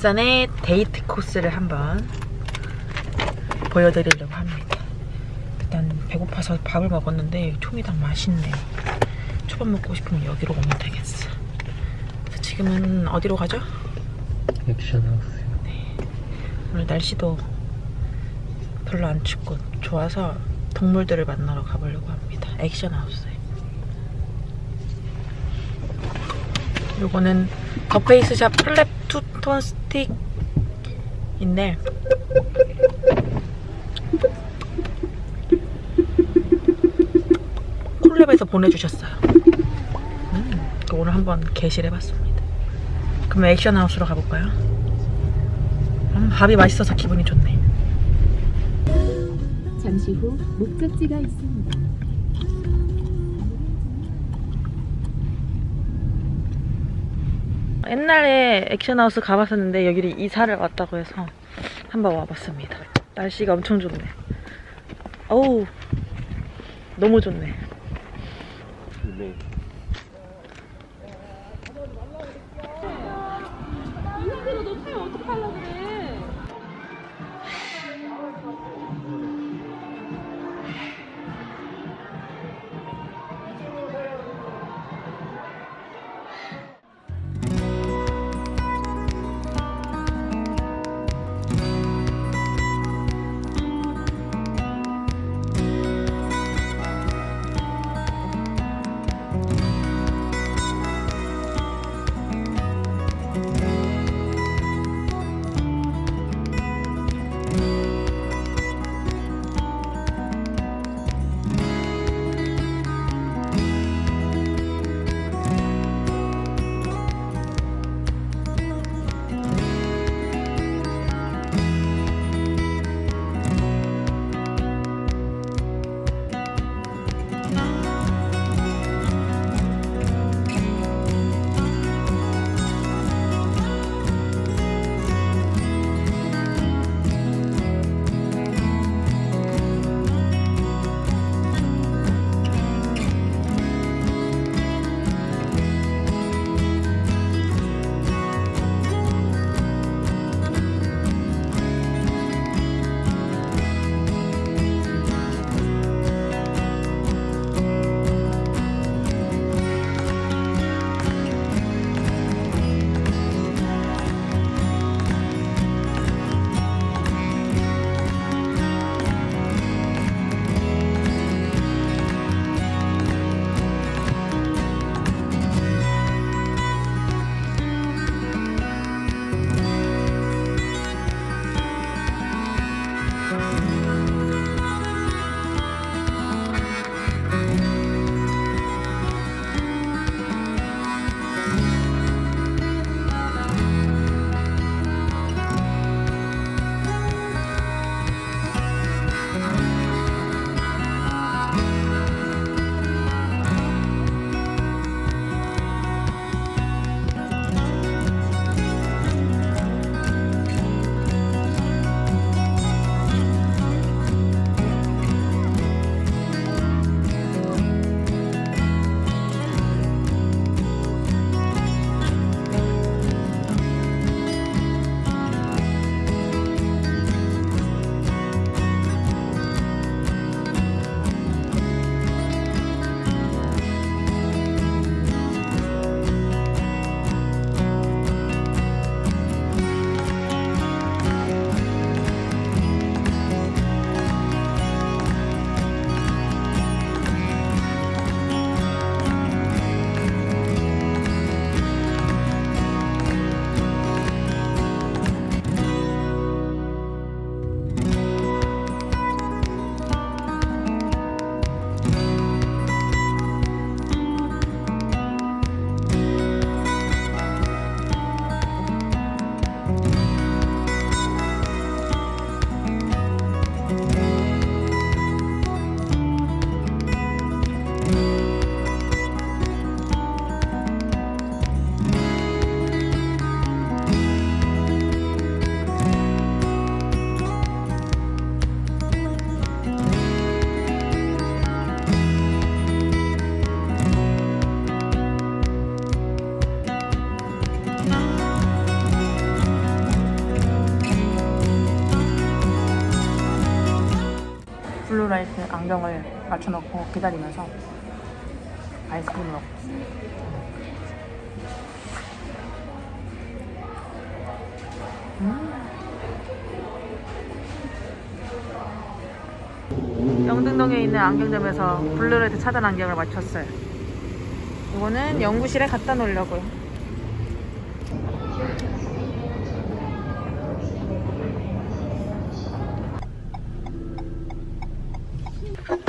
익산의 데이트 코스를 한번 보여드리려고 합니다. 일단 배고파서 밥을 먹었는데 초미당 맛있네요. 초밥 먹고 싶으면 여기로 오면 되겠어. 그래서 지금은 어디로 가죠? 액션 하우스 오늘 날씨도 별로 안 춥고 좋아서 동물들을 만나러 가보려고 합니다. 액션 하우스에. 요거는 더 페이스샵 플랩 투톤 스틱인데 콜랩에서 보내주셨어요. 음, 그 오늘 한번 게시해봤습니다. 그럼 액션하우스로 가볼까요? 음, 밥이 맛있어서 기분이 좋네. 잠시 후 목적지가 있습니다. 옛날에 액션하우스 가봤었는데 여기를 이사를 왔다고 해서 한번 와봤습니다. 날씨가 엄청 좋네. 어우, 너무 좋네. 네. 안경을 맞춰놓고 기다리면서 아이스크림을 먹고. 음. 영등동에 있는 안경점에서 블루라이트 차단 안경을 맞췄어요. 이거는 연구실에 갖다 놓으려고요.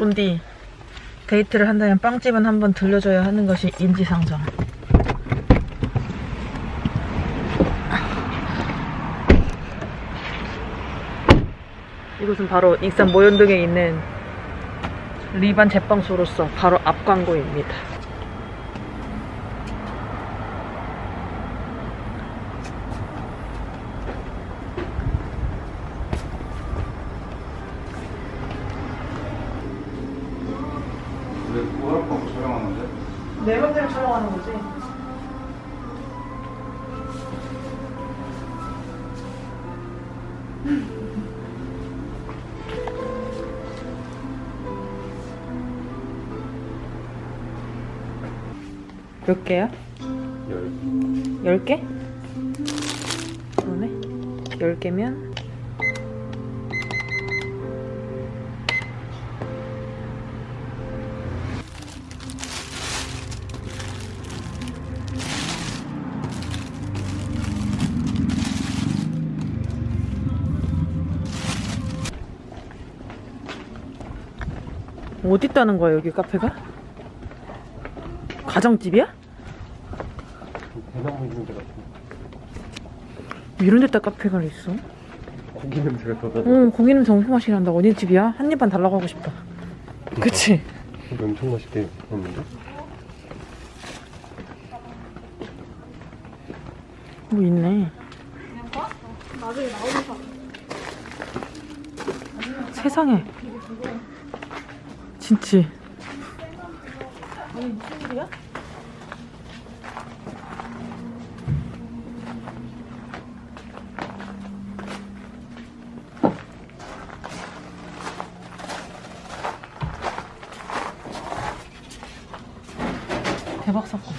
본디 데이트를 한다면 빵집은 한번 들려줘야 하는 것이 인지상정. 이곳은 바로 익산 모현동에 있는 리반 제빵소로서 바로 앞 광고입니다. 왜 그걸 꼭 촬영하는데? 내 맘대로 촬영하는 거지. 몇 개야? 열. 열 개? 그러네. 열 개면 어디 있다는 거야 여기 카페가? 가정집이야? 대나무 있는 데 같은 이런 데다 카페가 있어? 고기 냄새가 더 나서 어, 고기 냄새 엄청 맛있게 난다. 어디 집이야? 한 입만 달라고 하고 싶다. 그치? 고기 엄청 맛있게 했는데? 뭐 있네. 세상에. 진짜. 아니, 무슨 일이야? 대박 사건.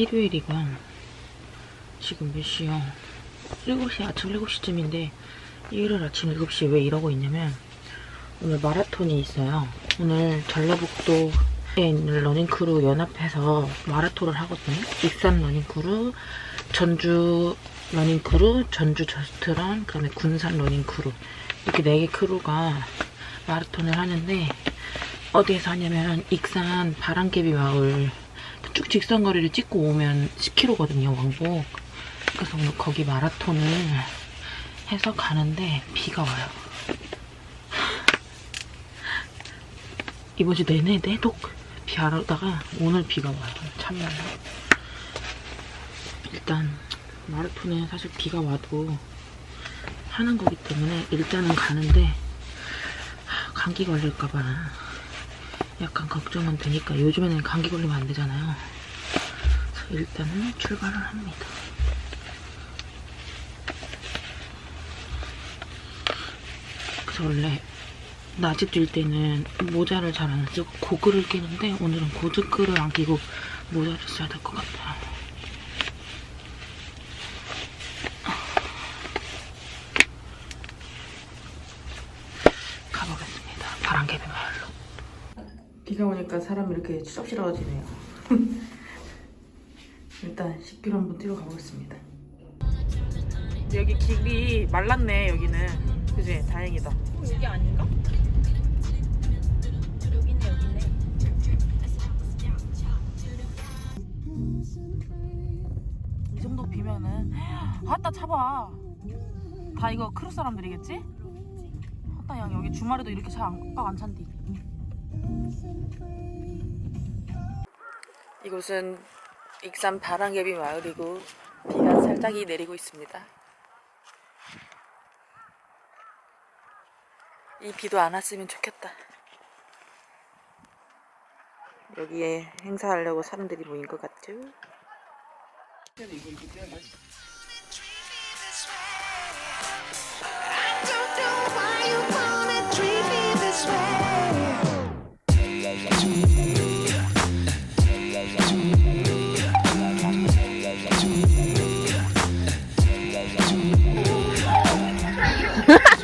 일요일이고요. 지금 몇 시요? 7시, 아침 7시쯤인데 일요일 아침 7시에 왜 이러고 있냐면 오늘 마라톤이 있어요. 오늘 전라북도에 있는 러닝크루 연합해서 마라톤을 하거든요. 익산 러닝크루, 전주 러닝크루, 전주 저스트런, 그 다음에 군산 러닝크루 이렇게 네 개 크루가 마라톤을 하는데 어디에서 하냐면 익산 바람개비 마을 쭉 직선거리를 찍고 오면 10km거든요 왕복. 그래서 오늘 거기 마라톤을 해서 가는데 비가 와요. 이번 주 내내 내독 비 안 오다가 오늘 비가 와요. 참나요? 일단 마라톤은 사실 비가 와도 하는 거기 때문에 일단은 가는데 하, 감기 걸릴까봐 약간 걱정은 되니까 요즘에는 감기 걸리면 안 되잖아요. 일단은 출발을 합니다. 그래서 원래 낮에 뛸 때는 모자를 잘 안 쓰고 고글을 끼는데 오늘은 고글을 안 끼고 모자를 써야 될 것 같아요. 가보겠습니다. 바람개비 마을로. 비가 오니까 사람이 이렇게 추적스러워지네요. 일단 10km 한번 뛰러 가보겠습니다. 여기 길이 말랐네 여기는. 그지? 다행이다. 여기 아닌가? 여기네 여기네 이 정도 비면은 아따 차봐. 다 이거 크루 사람들이겠지? 아따 양 여기 주말에도 이렇게 잘안안 찬디. 이곳은 익산 바랑개비 마을이고 비가 살짝이 내리고 있습니다. 이 비도 안 왔으면 좋겠다. 여기에 행사하려고 사람들이 모인 것 같죠? don't know.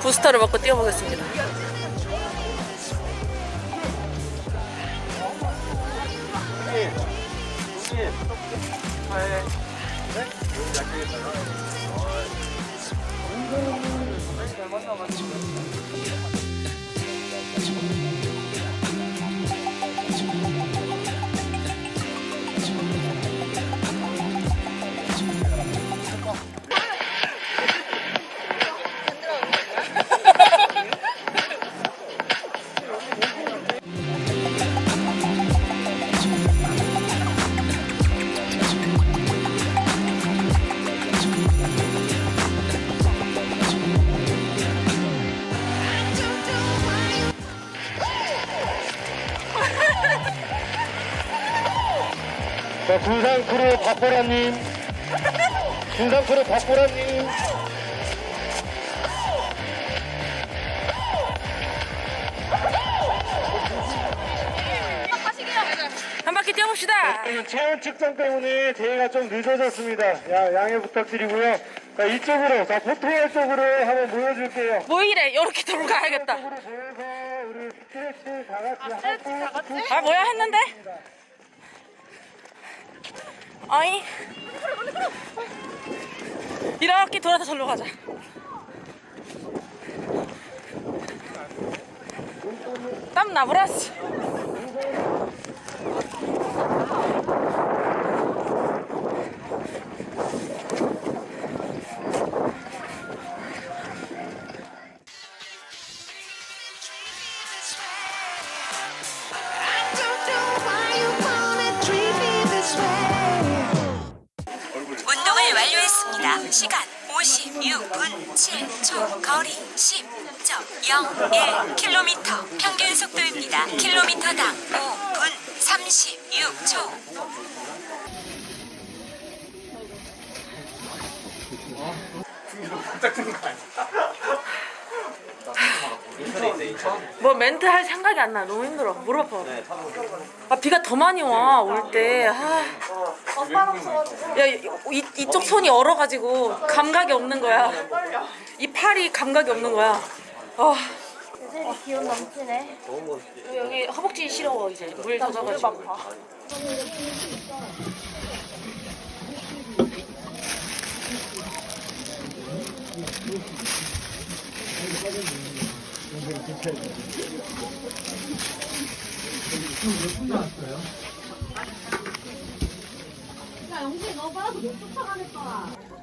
부스터를 먹고 뛰어보겠습니다. 박보라님. 군산크루 박보라님. 한 바퀴 뛰어봅시다. 오늘 체온 측정 때문에 대회가 좀 늦어졌습니다. 야, 양해 부탁드리고요. 자, 이쪽으로, 자, 보통의 쪽으로 한번 모여줄게요. 모이래. 이렇게 돌아가야겠다. 이쪽으로 모여서 우리 스트레치 다 같이 하고. 아 뭐야 했는데? 아이. 이렇게 돌아서 절로 가자. 땀 나버렸어 뭐 멘트 할 생각이 안 나. 너무 힘들어. 무릎 아파. 아 비가 더 많이 와 올 때. 아. 야 이, 이- 이쪽 손이 얼어가지고 감각이 없는 거야. 이 팔이 감각이 없는 거야. 아. 기운 넘치네. 여기 허벅지 시려워 이제 물 젖어가지고.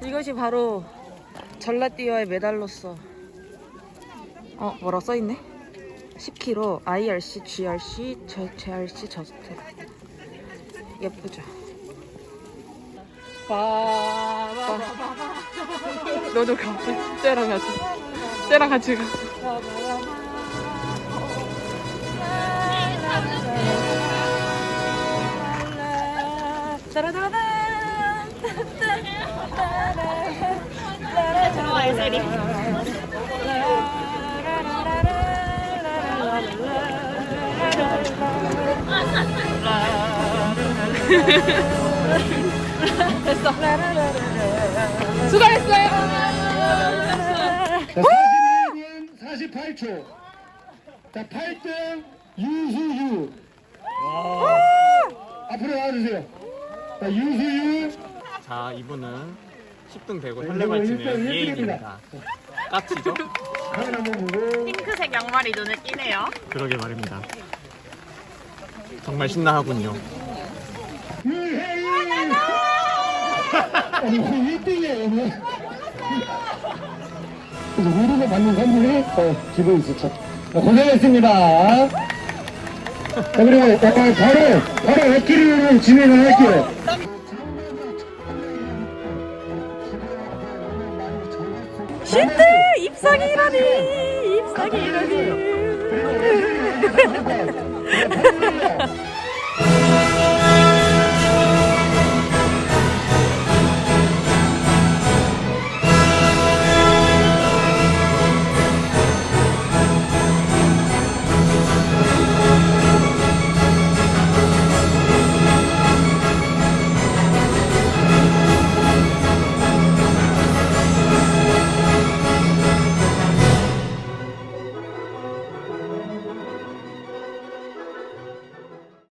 이것이 바로 전라띠어의 메달로서. 어 뭐라 써있네? 10kg IRC, GRC, JRC 저스트 예쁘죠? 빠 너도 가. 쟤랑 같이. 쟤랑 같이 가 좋아요, 소리. 자, 42분 48초. 자, 8등 유수유. 앞으로 나와주세요. 자, 유수유. 자, 이분은 10등 되고 일등 치는 일등입니다. 예인입니다. 까치죠? 카메라 한번 보고. 핑크색 양말이 눈에 띄네요. 그러게 말입니다. 정말 신나하군요. 유혜인! 아니, 1등이에요, 오늘. 그래서 우리가 받는 선물이 어, 기분 좋죠. 자, 고생했습니다. 자, 그리고 어, 바로, 바로 어키를 진행을 할게요. 슈트 입상이라니 입상이라니.